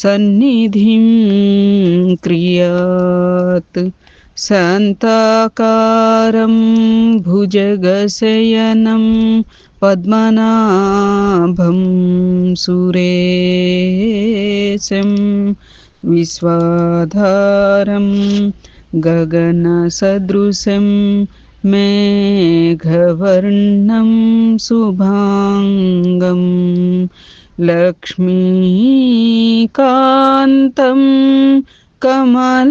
सन्निधिं क्रियात् शान्ताकारं भुजगशयनं पद्मनाभं सुरेशं विश्वाधारं गगनसदृशं मेघवर्णं शुभाङ्गं लक्ष्मीकान्तं कमलनयनं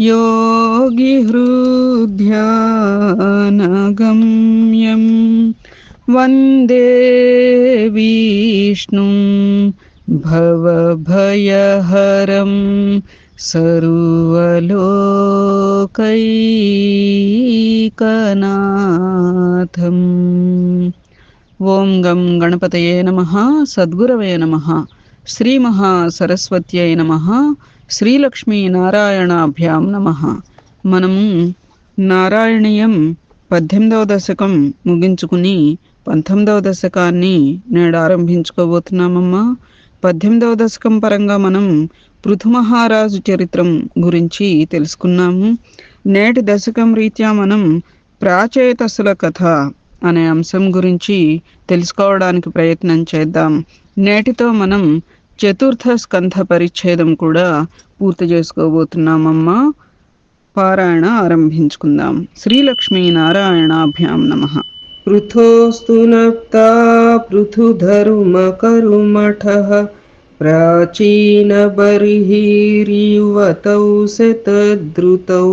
योगिहृद्यानगम्यं वंदे विष्णुं भवभयहरं सर्वलोकैकनाथम् ఓం గం గణపతయే నమ సద్గురవే నమ శ్రీ మహాసరస్వత్యై నమ శ్రీలక్ష్మీ నారాయణాభ్యాం నమ. మనము నారాయణీయం పద్దెనిమిదవ దశకం ముగించుకుని పంతొమ్మిదవ దశకాన్ని నేడు ఆరంభించుకోబోతున్నామమ్మా. పద్దెనిమిదవ దశకం పరంగా మనం పృథుమహారాజు చరిత్రం గురించి తెలుసుకున్నాము. నేటి దశకం రీత్యా మనం ప్రాచేతసుల కథ అనే అంశం గురించి తెలుసుకోవడానికి ప్రయత్నం చేద్దాం. నేటితో మనం చతుర్థ స్కంధ పరిచ్ఛేదం కూడా పూర్తి చేసుకోబోతున్నామమ్మా. పారాయణ ఆరంభించుకుందాం. శ్రీలక్ష్మీ నారాయణాభ్యాం నమ. పృథోస్తు నప్తా పృథుధరుమకరుమఠః ప్రాచీనబర్హీరియువతౌ శతద్రుతౌ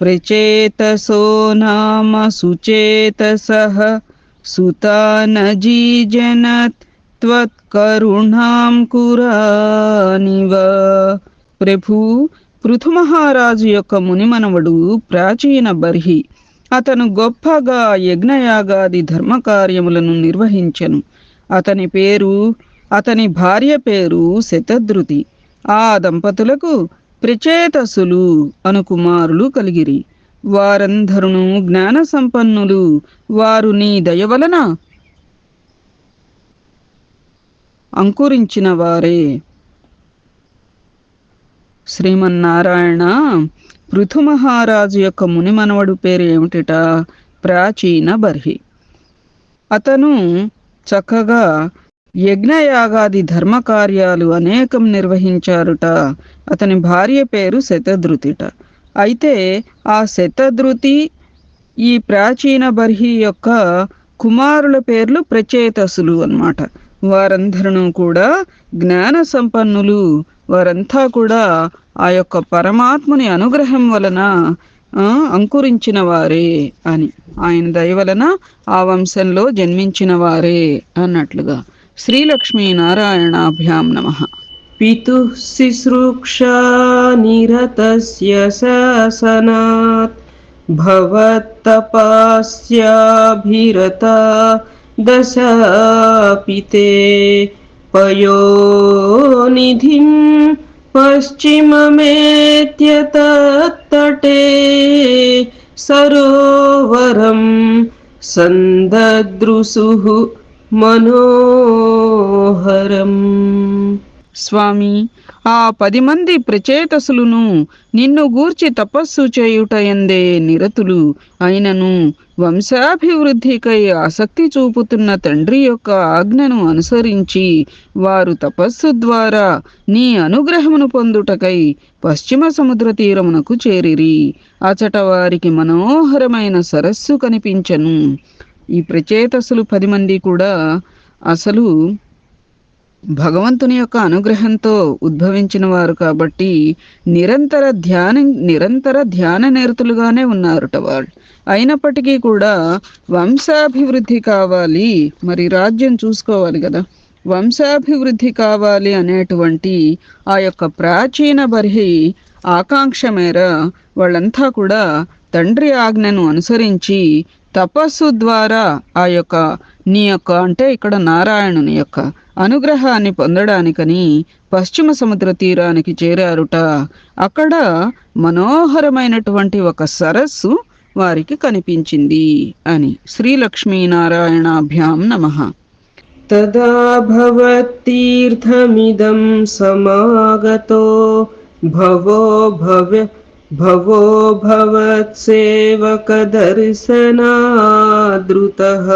प्रचेतसो नाम सुचेतसः सुतानजीजनत् त्वत्करुणां कुरानिव ప్రభు పృథుమహారాజు యొక్క మునిమనవడు ప్రాచీన బర్హి అతను గొప్పగా యజ్ఞయాగాది ధర్మకార్యములను నిర్వహించెను అతని పేరు అతని భార్య పేరు శతధృతి ఆ దంపతులకు ప్రచేతసులు అను కుమారులు కలిగిరి. వారందరును జ్ఞాన సంపన్నులు వారు నీ దయ వలన అంకురించిన వారే. శ్రీమన్నారాయణ పృథు మహారాజు యొక్క మునిమనవడు పేరు ఏమిటిట? ప్రాచీన బర్హి. అతను చక్కగా యజ్ఞయాగాది ధర్మకార్యాలు అనేకం నిర్వహించారుట. అతని భార్య పేరు శతధృతిట. అయితే ఆ శతధృతి ఈ ప్రాచీన బర్హి యొక్క కుమారుల పేర్లు ప్రచేతసులు అన్నమాట. వారందరూ కూడా జ్ఞాన సంపన్నులు. వారంతా కూడా ఆ యొక్క పరమాత్ముని అనుగ్రహం వలన అంకురించిన వారే అని. ఆయన దయ వలన ఆ వంశంలో జన్మించిన వారే అన్నట్లుగా. श्रीलक्ष्मी श्रीलक्ष्मीनारायणाभ्यां नमः। पितुः शुश्रूक्षा निरतस्य सनात् भवत्तपास्याभिरता दशापिते पयोनिधिं पश्चिममेत्यतत्तटे सरोवरं सन्ददृशुः మనోహరం. స్వామి ఆ పది మంది ప్రచేతసులను నిన్ను గూర్చి తపస్సు చేయుట ఎందే నిరతులు. అయినను వంశాభివృద్ధికై ఆసక్తి చూపుతున్న తండ్రి యొక్క ఆజ్ఞను అనుసరించి వారు తపస్సు ద్వారా నీ అనుగ్రహమును పొందుటకై పశ్చిమ సముద్ర తీరమునకు చేరిరి. అచట వారికి మనోహరమైన సరస్సు కనిపించను. ఈ ప్రచేతసులు పది మంది కూడా అసలు భగవంతుని యొక్క అనుగ్రహంతో ఉద్భవించిన వారు కాబట్టి నిరంతర ధ్యానం నిరంతర ధ్యాన నేరతులుగానే ఉన్నారట వాళ్ళు అయినప్పటికీ కూడా వంశాభివృద్ధి కావాలి. మరి రాజ్యం చూసుకోవాలి కదా. వంశాభివృద్ధి కావాలి అనేటువంటి ఆ యొక్క ప్రాచీన బర్హి ఆకాంక్ష మేర వాళ్ళంతా కూడా తండ్రి ఆజ్ఞను అనుసరించి తపస్సు ద్వారా ఆ యొక్క నీ యొక్క అంటే ఇక్కడ నారాయణుని యొక్క అనుగ్రహాన్ని పొందడానికని పశ్చిమ సముద్ర తీరానికి చేరారుట. అక్కడ మనోహరమైనటువంటి ఒక సరస్సు వారికి కనిపించింది అని శ్రీలక్ష్మీనారాయణాభ్యాం నమ. తదా సమాగతో భవో భవ్య भवो भवत्सेवकदर्शनादृतः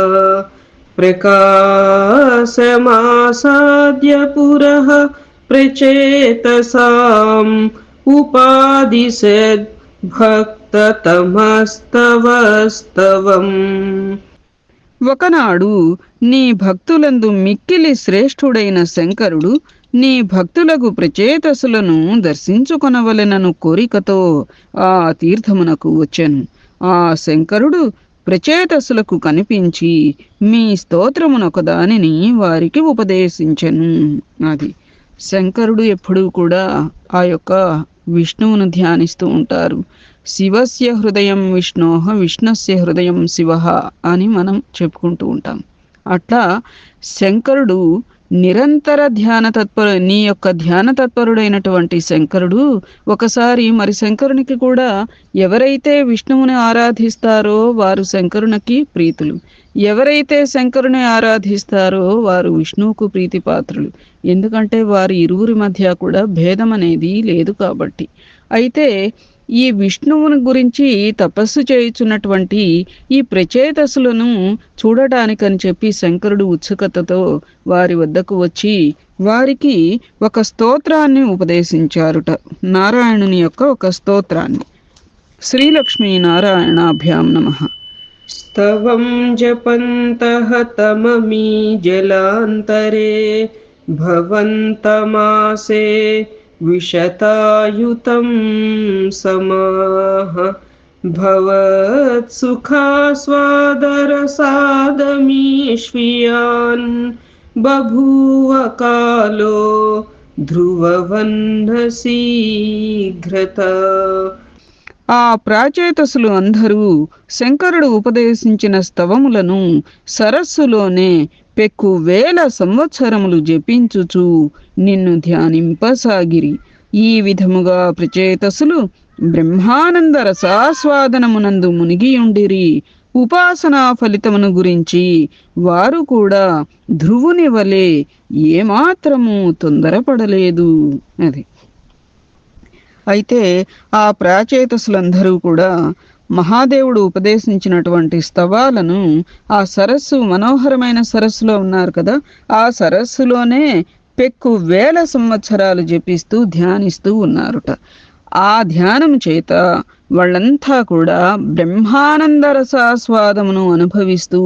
प्रकाशमासाद्य पुरः प्रचेतसाम् उपादिशद् भक्ततमस्तवस्तवम् ఒకనాడు నీ భక్తులందు మిక్కిలి శ్రేష్ఠుడైన శంకరుడు నీ భక్తులకు ప్రచేతసులను దర్శించుకొనవలెనను కోరికతో ఆ తీర్థమునకు వచ్చాను. ఆ శంకరుడు ప్రచేతసులకు కనిపించి మీ స్తోత్రమునొక దానిని వారికి ఉపదేశించను అది. శంకరుడు ఎప్పుడూ కూడా ఆ యొక్క విష్ణువును ధ్యానిస్తూ ఉంటారు. శివస్య హృదయం విష్ణోహ విష్ణుస్య హృదయం శివ అని మనం చెప్పుకుంటూ ఉంటాం. అట్లా శంకరుడు నిరంతర ధ్యాన తత్పరు నీ యొక్క ధ్యాన తత్పరుడైనటువంటి శంకరుడు ఒకసారి మరి శంకరునికి కూడా ఎవరైతే విష్ణువుని ఆరాధిస్తారో వారు శంకరునికి ప్రీతులు. ఎవరైతే శంకరుని ఆరాధిస్తారో వారు విష్ణువుకు ప్రీతిపాత్రులు. ఎందుకంటే వారి ఇరువురి మధ్య కూడా భేదం అనేది లేదు కాబట్టి. అయితే ఈ విష్ణువుని గురించి తపస్సు చేయుచున్నటువంటి ఈ ప్రచేతసులను చూడటానికని చెప్పి శంకరుడు ఉత్సుకతతో వారి వద్దకు వచ్చి వారికి ఒక స్తోత్రాన్ని ఉపదేశించారుట. నారాయణుని యొక్క ఒక స్తోత్రాన్ని. శ్రీలక్ష్మీ నారాయణాభ్యాం నమ. స్తవం జపంతః తమమీ జలాంతరే భవంతమాసే विशतायुतं समाः भवत्सुखास्वादरसादमीष्वियान् बभूव कालो ध्रुववह्नशीघ्रता ఆ ప్రాచేతసులు అందరూ శంకరుడు ఉపదేశించిన స్తవములను సరస్సులోనే పెక్కు వేల సంవత్సరములు జపించుచు నిన్ను ధ్యానింపసాగిరి. ఈ విధముగా ప్రచేతసులు బ్రహ్మానంద రసాస్వాదనమునందు మునిగియుండిరి. ఉపాసనా ఫలితమును గురించి వారు కూడా ధ్రువుని వలె ఏమాత్రము తొందరపడలేదు. అది. అయితే ఆ ప్రాచేతసులందరూ కూడా మహాదేవుడు ఉపదేశించినటువంటి స్తవాలను ఆ సరస్సు మనోహరమైన సరస్సులో ఉన్నారు కదా ఆ సరస్సులోనే పెక్కు వేల సంవత్సరాలు జపిస్తూ ధ్యానిస్తూ ఉన్నారుట. ఆ ధ్యానం చేత వాళ్ళంతా కూడా బ్రహ్మానంద రసాస్వాదమును అనుభవిస్తూ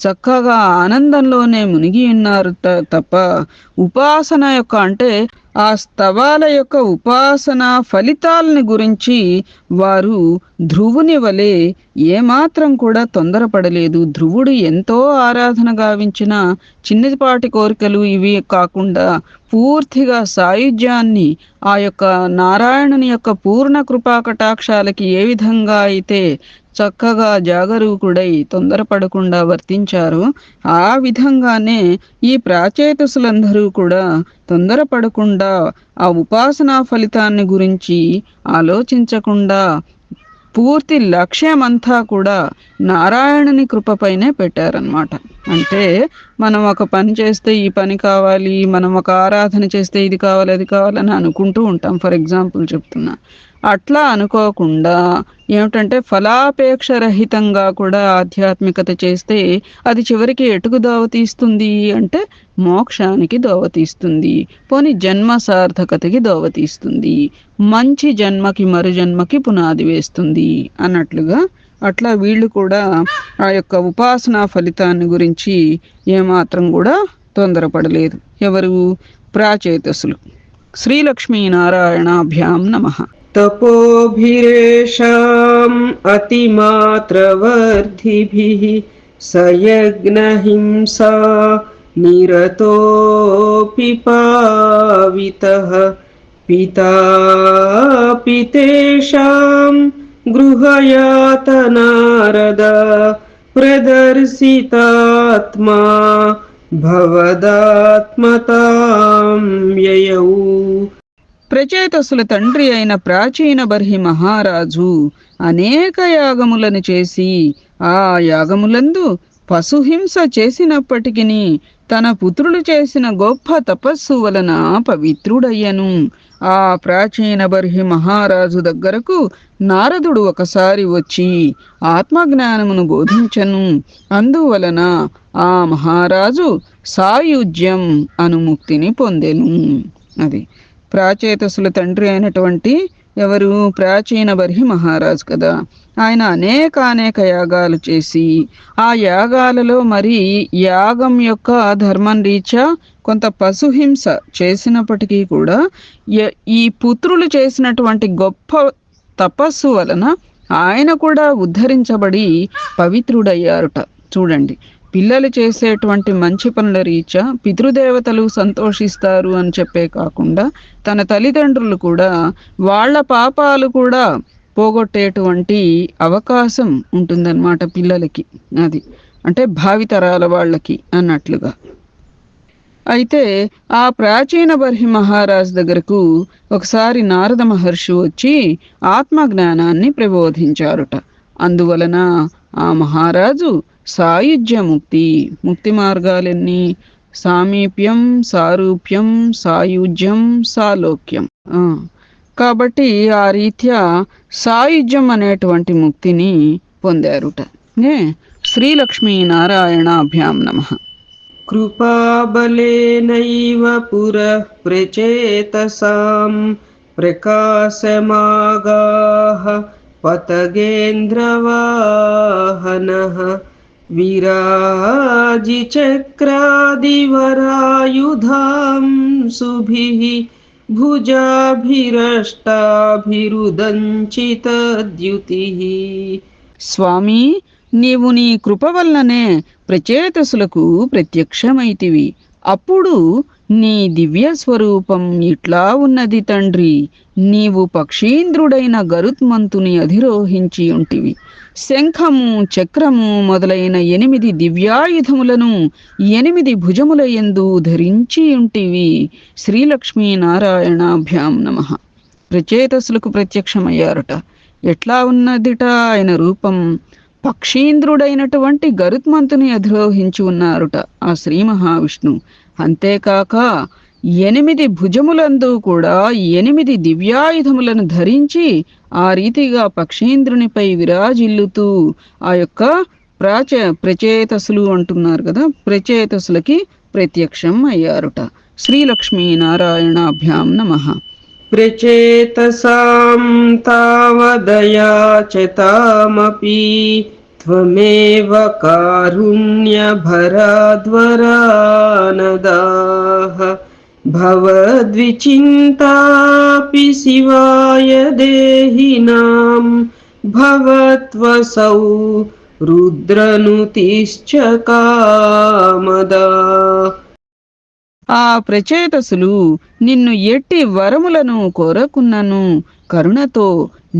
చక్కగా ఆనందంలోనే మునిగి ఉన్నారు తప్ప ఉపాసన యొక్క అంటే ఆ స్తవాల యొక్క ఉపాసన ఫలితాలని గురించి వారు ధ్రువుని వలె ఏమాత్రం కూడా తొందరపడలేదు. ధ్రువుడు ఎంతో ఆరాధన గావించిన చిన్నపాటి కోరికలు ఇవి కాకుండా పూర్తిగా సాయుధ్యాన్ని ఆ యొక్క నారాయణుని యొక్క పూర్ణ కృపా కటాక్షాలకి ఏ విధంగా అయితే చక్కగా జాగరూకుడై తొందరపడకుండా వర్తించారో. ఆ విధంగానే ఈ ప్రాచేతసులందరూ కూడా తొందరపడకుండా ఆ ఉపాసనా ఫలితాన్ని గురించి ఆలోచించకుండా పూర్తి లక్ష్యమంతా కూడా నారాయణుని కృపపైనే పెట్టారనమాట అంటే మనం ఒక పని చేస్తే ఈ పని కావాలి మనం ఒక ఆరాధన చేస్తే ఇది కావాలి అది కావాలని అనుకుంటూ ఉంటాం. ఫర్ ఎగ్జాంపుల్ చెప్తున్నా. అట్లా అనుకోకుండా ఏమిటంటే ఫలాపేక్ష రహితంగా కూడా ఆధ్యాత్మికత చేస్తే అది చివరికి ఎటుకు దోవతీస్తుంది అంటే మోక్షానికి దోవతీస్తుంది. పోని జన్మ సార్థకతకి దోవతీస్తుంది. మంచి జన్మకి మరు జన్మకి పునాది వేస్తుంది అన్నట్లుగా అట్లా వీళ్ళు కూడా ఆ యొక్క ఉపాసనా ఫలితాన్ని గురించి ఏమాత్రం కూడా తొందరపడలేదు. ఎవరు? ప్రాచేతసులు. శ్రీలక్ష్మీనారాయణాభ్యాం నమ. तपोभिरेषाम् अतिमात्रवर्धिभिः स यज्ञहिंसा निरतोऽपि पावितः। पितापि तेषां गृहयातनारदा प्रदर्शितात्मा भवदात्मतां ययौ ప్రచేతసుల తండ్రి అయిన ప్రాచీన బర్హి మహారాజు అనేక యాగములను చేసి ఆ యాగములందు పశుహింస చేసినప్పటికీ తన పుత్రులు చేసిన గొప్ప తపస్సు వలన పవిత్రుడయ్యను. ఆ ప్రాచీన బర్హి మహారాజు దగ్గరకు నారదుడు ఒకసారి వచ్చి ఆత్మజ్ఞానమును బోధించను. అందువలన ఆ మహారాజు సాయుజ్యం అనుముక్తిని పొందెను. అది ప్రాచేతసుల తండ్రి అయినటువంటి ఎవరు? ప్రాచీన బర్హి మహారాజు కదా. ఆయన అనేక అనేక యాగాలు చేసి ఆ యాగాలలో మరి యాగం యొక్క ధర్మం రీత్యా కొంత పశుహింస చేసినప్పటికీ కూడా ఈ పుత్రులు చేసినటువంటి గొప్ప తపస్సు వలన ఆయన కూడా ఉద్ధరించబడి పవిత్రుడయ్యారుట. చూడండి. పిల్లలు చేసేటువంటి మంచి పనుల రీత్యా పితృదేవతలు సంతోషిస్తారు అని చెప్పే కాకుండా తన తల్లిదండ్రులు కూడా వాళ్ళ పాపాలు కూడా పోగొట్టేటువంటి అవకాశం ఉంటుందన్నమాట పిల్లలకి. అది అంటే భావితరాల వాళ్ళకి అన్నట్లుగా. అయితే ఆ ప్రాచీన బర్హి మహారాజ్ దగ్గరకు ఒకసారి నారద మహర్షి వచ్చి ఆత్మజ్ఞానాన్ని ప్రబోధించారుట. అందువలన ఆ మహారాజు సాయుధ్య ముక్తి ముక్తి మార్గాలన్నీ? సామీప్యం సారూప్యం సాయుధ్యం సాలోక్యం. కాబట్టి ఆ రీత్యా సాయుధ్యం అనేటువంటి ముక్తిని పొందారుట. శ్రీలక్ష్మీ శ్రీలక్ష్మీనారాయణాభ్యాం నమ. కృపాబలేనైవ ప్రచేత ప్రచేతసాం ప్రకాశమాగా. पतगेन्द्रवाहनः विराजिचक्रादिवरायुधां सुभिः भुजाभिरष्टाभिरुदञ्चितद्युतिः స్వామి నీవు నీ కృప వల్లనే ప్రచేతసులకు ప్రత్యక్షమైతివి అప్పుడు నీ దివ్య స్వరూపం ఇట్లా ఉన్నది తండ్రి. నీవు పక్షీంద్రుడైన గరుత్మంతుని అధిరోహించి ఉంటివి. శంఖము చక్రము మొదలైన ఎనిమిది దివ్యాయుధములను ఎనిమిది భుజముల యందు ధరించి ఉంటివి. శ్రీలక్ష్మీనారాయణాభ్యాం నమ. ప్రచేతసులకు ప్రత్యక్షమయ్యారట. ఎట్లా ఉన్నదిట ఆయన రూపం? పక్షీంద్రుడైనటువంటి గరుత్మంతుని అధిరోహించి ఉన్నారుట ఆ శ్రీ మహావిష్ణు. అంతేకాక ఎనిమిది భుజములందు కూడా ఎనిమిది దివ్యాయుధములను ధరించి ఆ రీతిగా పక్షీంద్రునిపై విరాజిల్లుతూ ఆ యొక్క ప్రాచ ప్రచేతసులు అంటున్నారు కదా ప్రచేతసులకి ప్రత్యక్షం అయ్యారుట. శ్రీలక్ష్మీనారాయణాభ్యాం నమ. ప్రచేతసాం తావదయా చతామపి त्वमेव कारुण्यभराद्वरानदाः भवद्विचिन्तापि शिवाय देहिनां भवत्वसौ रुद्रनुतिश्च कामदा ఆ ప్రచేతసులు నిన్ను ఎట్టి వరములను కోరకున్నను కరుణతో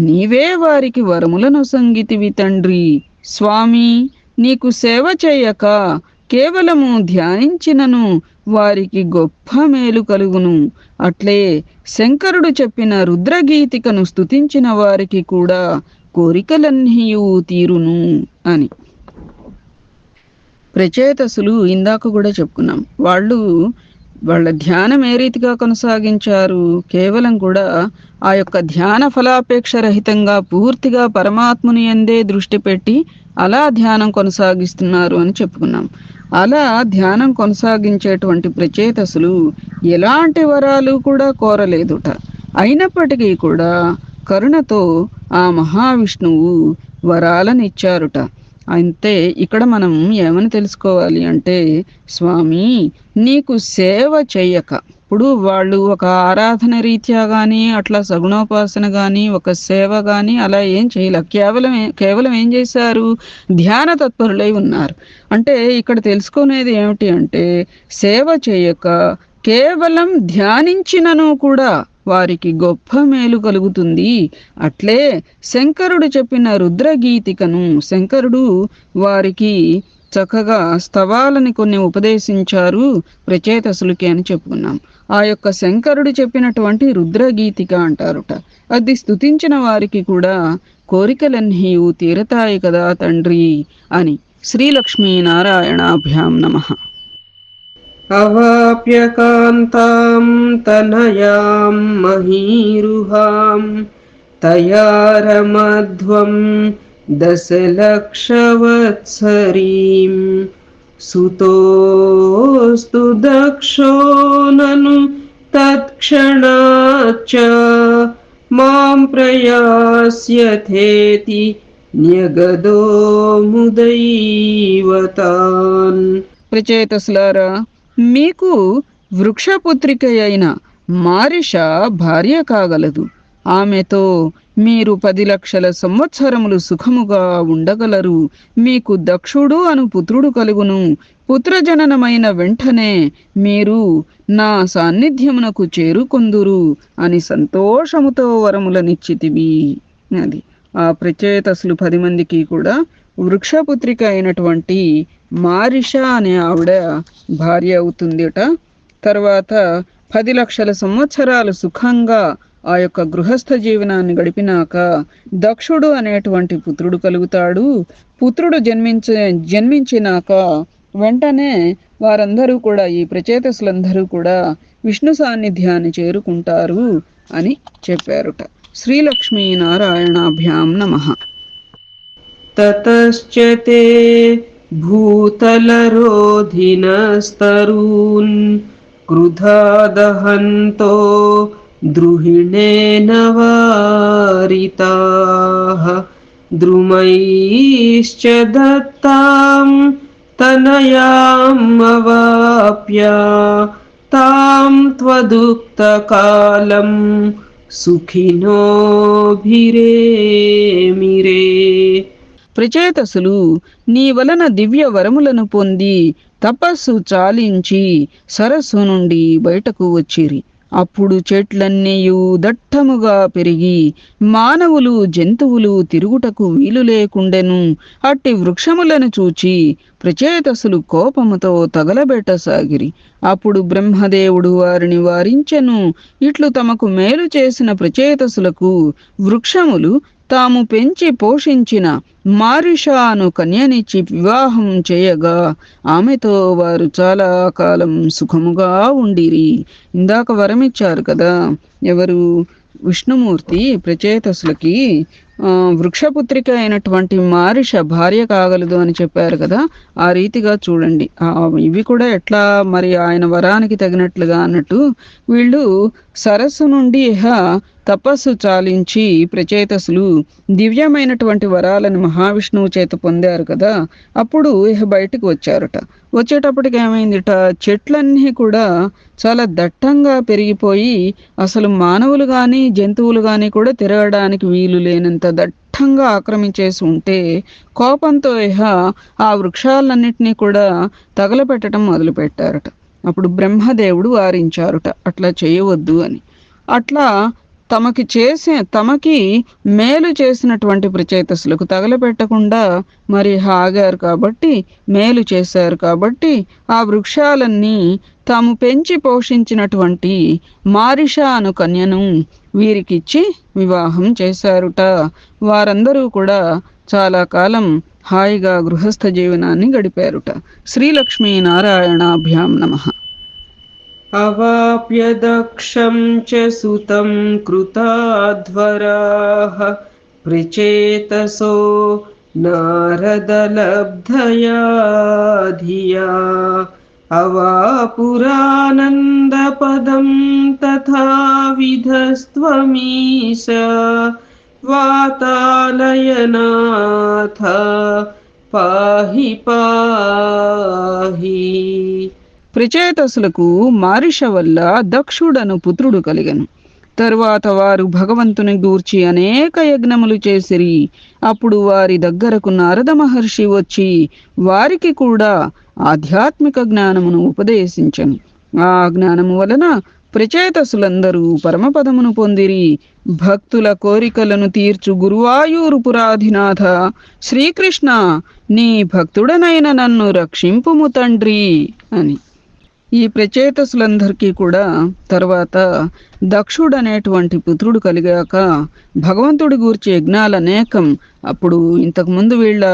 నీవే వారికి వరములను సంగితివి తండ్రి స్వామి నీకు సేవ చేయక కేవలము ధ్యానించినను వారికి గొప్ప మేలు కలుగును. అట్లే శంకరుడు చెప్పిన రుద్రగీతికను స్తుతించిన వారికి కూడా కోరికలన్నీయు తీరును అని. ప్రచేతసులు ఇందాక కూడా చెప్పుకున్నాం. వాళ్ళు వాళ్ళ ధ్యానం ఏ రీతిగా కొనసాగించారు? కేవలం కూడా ఆ యొక్క ధ్యాన ఫలాపేక్ష రహితంగా పూర్తిగా పరమాత్ముని ఎందే దృష్టి పెట్టి అలా ధ్యానం కొనసాగిస్తున్నారు అని చెప్పుకున్నాం. అలా ధ్యానం కొనసాగించేటువంటి ప్రచేతసులు ఎలాంటి వరాలు కూడా కోరలేదుట. అయినప్పటికీ కూడా కరుణతో ఆ మహావిష్ణువు వరాలనిచ్చారుట అంతే ఇక్కడ మనం ఏమని తెలుసుకోవాలి అంటే స్వామి నీకు సేవ చేయక. ఇప్పుడు వాళ్ళు ఒక ఆరాధన రీత్యా కానీ అట్లా సగుణోపాసన కానీ ఒక సేవ కానీ అలా ఏం చేయలే. కేవలం కేవలం ఏం చేశారు? ధ్యాన తత్పరులై ఉన్నారు. అంటే ఇక్కడ తెలుసుకునేది ఏమిటి అంటే సేవ చేయక కేవలం ధ్యానించినను కూడా వారికి గొప్ప మేలు కలుగుతుంది. అట్లే శంకరుడు చెప్పిన రుద్రగీతికను శంకరుడు వారికి చక్కగా స్తవాలని కొన్ని ఉపదేశించారు ప్రచేతసులకి అని చెప్పుకున్నాం. ఆ యొక్క శంకరుడు చెప్పినటువంటి రుద్రగీతిక అంటారుట. అది స్తుతించిన వారికి కూడా కోరికలన్నీ తీరతాయి కదా తండ్రి అని శ్రీలక్ష్మీ నారాయణాభ్యాం నమః. अवाप्यकान्तां तनयां महीरुहां तया रमध्वं दशलक्षवत्सरीं सुतोऽस्तु दक्षो ननु तत्क्षणाच्च मां प्रयास्यथेति न्यगदो मुदैवतान् ప్రచేతసులారా మీకు వృక్షపుత్రిక అయిన మారిష భార్య కాగలదు. ఆమెతో మీరు పది లక్షల సంవత్సరములు సుఖముగా ఉండగలరు. మీకు దక్షుడు అను పుత్రుడు కలుగును. పుత్రజననమైన వెంటనే మీరు నా సాన్నిధ్యమునకు చేరుకొందురు అని సంతోషముతో వరములనిచ్చితివి. అది ఆ ప్రత్యేతసులు పది మందికి కూడా వృక్షపుత్రిక అయినటువంటి మారిష అనే ఆవిడ భార్య అవుతుందిట. తర్వాత పది లక్షల సంవత్సరాలు సుఖంగా ఆ యొక్క గృహస్థ జీవనాన్ని గడిపినాక దక్షుడు అనేటువంటి పుత్రుడు కలుగుతాడు. పుత్రుడు జన్మించే జన్మించినాక వెంటనే వారందరూ కూడా ఈ ప్రచేతసులందరూ కూడా విష్ణు సాన్నిధ్యాన్ని చేరుకుంటారు అని చెప్పారుట. శ్రీలక్ష్మీనారాయణాభ్యాం నమ. తతశ్చతే भूतलरोधिनस्तरून् क्रुधा दहन्तो द्रुहिणेन वारिताः। द्रुमैश्च दत्तां तनयाम् अवाप्य तां त्वदुक्तकालं सुखिनोभिरेमिरे ప్రచేతసులు నీ వలన దివ్య వరములను పొంది తపస్సు చాలించి సరస్సు నుండి బయటకు వచ్చిరి. అప్పుడు చెట్లన్నీయు దట్టముగా పెరిగి మానవులు జంతువులు తిరుగుటకు వీలు లేకుండెను. అట్టి వృక్షములను చూచి ప్రచేతసులు కోపముతో తగలబెట్టసాగిరి. అప్పుడు బ్రహ్మదేవుడు వారిని వారించెను. ఇట్లు తమకు మేలు చేసిన ప్రచేతసులకు వృక్షములు తాము పెంచి పోషించిన మారిషాను కన్యనిచ్చి వివాహం చేయగా ఆమెతో వారు చాలా కాలం సుఖముగా ఉండిరి. ఇందాక వరమిచ్చారు కదా ఎవరు? విష్ణుమూర్తి ప్రచేతసులకి వృక్షపుత్రిక అయినటువంటి మారిష భార్య కాగలదు అని చెప్పారు కదా ఆ రీతిగా చూడండి. ఇవి కూడా ఎట్లా మరి ఆయన వరానికి తగినట్లుగా అన్నట్టు వీళ్ళు సరస్సు నుండి ఇహ తపస్సు చాలించి ప్రచేతసులు దివ్యమైనటువంటి వరాలను మహావిష్ణువు చేత పొందారు కదా అప్పుడు ఇహ బయటికి వచ్చారట. వచ్చేటప్పటికి ఏమైందిట? చెట్లన్నీ కూడా చాలా దట్టంగా పెరిగిపోయి అసలు మానవులు కానీ జంతువులు కానీ కూడా తిరగడానికి వీలు లేనంత దట్టంగా ఆక్రమించేసి ఉంటే కోపంతో ఇహ ఆ వృక్షాలన్నింటినీ కూడా తగలపెట్టడం మొదలుపెట్టారట. అప్పుడు బ్రహ్మదేవుడు వారించారుట అట్లా చేయవద్దు అని. అట్లా తమకి చేసే తమకి మేలు చేసినటువంటి ప్రచేతసులకు తగలపెట్టకుండా మరి ఆగారు కాబట్టి మేలు చేశారు కాబట్టి ఆ వృక్షాలన్నీ తాము పెంచి పోషించినటువంటి మారిష అను కన్యను వీరికిచ్చి వివాహం చేశారుట. వారందరూ కూడా చాలా కాలం హాయిగా గృహస్థ జీవనాన్ని గడిపారుట. శ్రీలక్ష్మీ నారాయణాభ్యాం నమః. अवाप्य दक्षं च सुतं कृताध्वराः प्रचेतसो नारदलब्धया धिया अवापुरानन्दपदं तथा विधस्त्वमीश। वातालयनाथ पाहि पाहि ప్రచేతసులకు మారిష వల్ల దక్షుడను పుత్రుడు కలిగను. తరువాత వారు భగవంతుని గూర్చి అనేక యజ్ఞములు చేసిరి. అప్పుడు వారి దగ్గరకు నారద మహర్షి వచ్చి వారికి కూడా ఆధ్యాత్మిక జ్ఞానమును ఉపదేశించను. ఆ జ్ఞానము వలన ప్రచేతసులందరూ పరమపదమును పొందిరి. భక్తుల కోరికలను తీర్చు గురువాయూరు పురాధినాథ శ్రీకృష్ణ నీ భక్తుడనైన నన్ను రక్షింపుము తండ్రి అని. ఈ ప్రచేతసులందరికీ కూడా తర్వాత దక్షుడు అనేటువంటి పుత్రుడు కలిగాక భగవంతుడి గూర్చి యజ్ఞాలు అనేకం అప్పుడు ఇంతకుముందు వీళ్ళ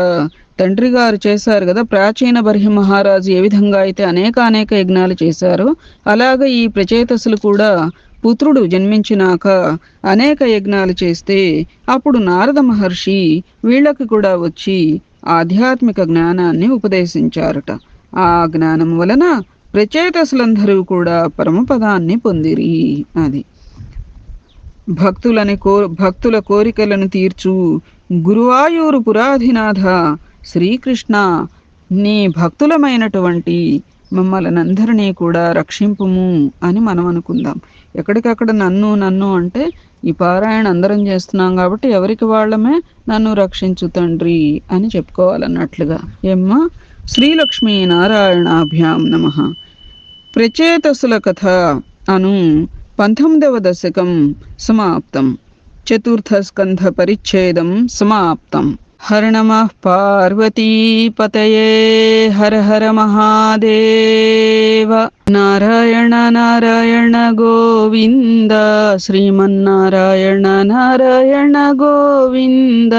తండ్రి గారు చేశారు కదా ప్రాచీన బర్హి మహారాజు ఏ విధంగా అయితే అనేక అనేక యజ్ఞాలు చేశారో అలాగే ఈ ప్రచేతసులు కూడా పుత్రుడు జన్మించినాక అనేక యజ్ఞాలు చేస్తే అప్పుడు నారద మహర్షి వీళ్ళకి కూడా వచ్చి ఆధ్యాత్మిక జ్ఞానాన్ని ఉపదేశించారట. ఆ జ్ఞానం వలన ప్రచేతసులందరూ కూడా పరమపదాన్ని పొందిరి అది. భక్తులని కో భక్తుల కోరికలను తీర్చు గురువాయూరు పురాధినాథ శ్రీకృష్ణ నీ భక్తులమైనటువంటి మమ్మల్ని అందరినీ కూడా రక్షింపుము అని మనం అనుకుందాం ఎక్కడికక్కడ నన్ను నన్ను అంటే ఈ పారాయణ అందరం చేస్తున్నాం కాబట్టి ఎవరికి వాళ్ళమే నన్ను రక్షించు తండ్రి అని చెప్పుకోవాలన్నట్లుగా. ఏమ్మా? శ్రీలక్ష్మీ నారాయణాభ్యాం నమ ప్రచేతసుల కథ అను పంతొమ్మిదవ దశకం సమాప్తం చతుర్థ స్కంధ పరిచ్ఛేదం సమాప్తం హర నమ పార్వతీపతయే హర హర మహాదేవ నారాయణ నారాయణ గోవింద శ్రీమన్నారాయణ నారాయణ గోవింద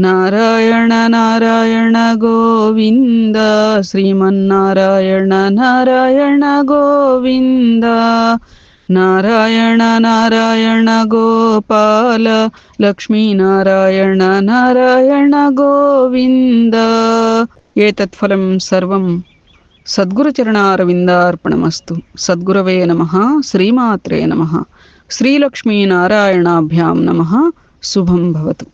నారాయణ నారాయణ గోవింద. శ్రీమన్నారాయణ నారాయణ గోవింద. నారాయణ నారాయణ గోపాల. లక్ష్మీనారాయణ నారాయణ గోవింద. ఏతత్ఫలం సర్వం. సద్గురుచరణారవిందార్పణమస్తు సద్గురవే నమ. శ్రీమాత్రే నమ. శ్రీలక్ష్మీనారాయణాభ్యాం నమ. శుభం భవతు.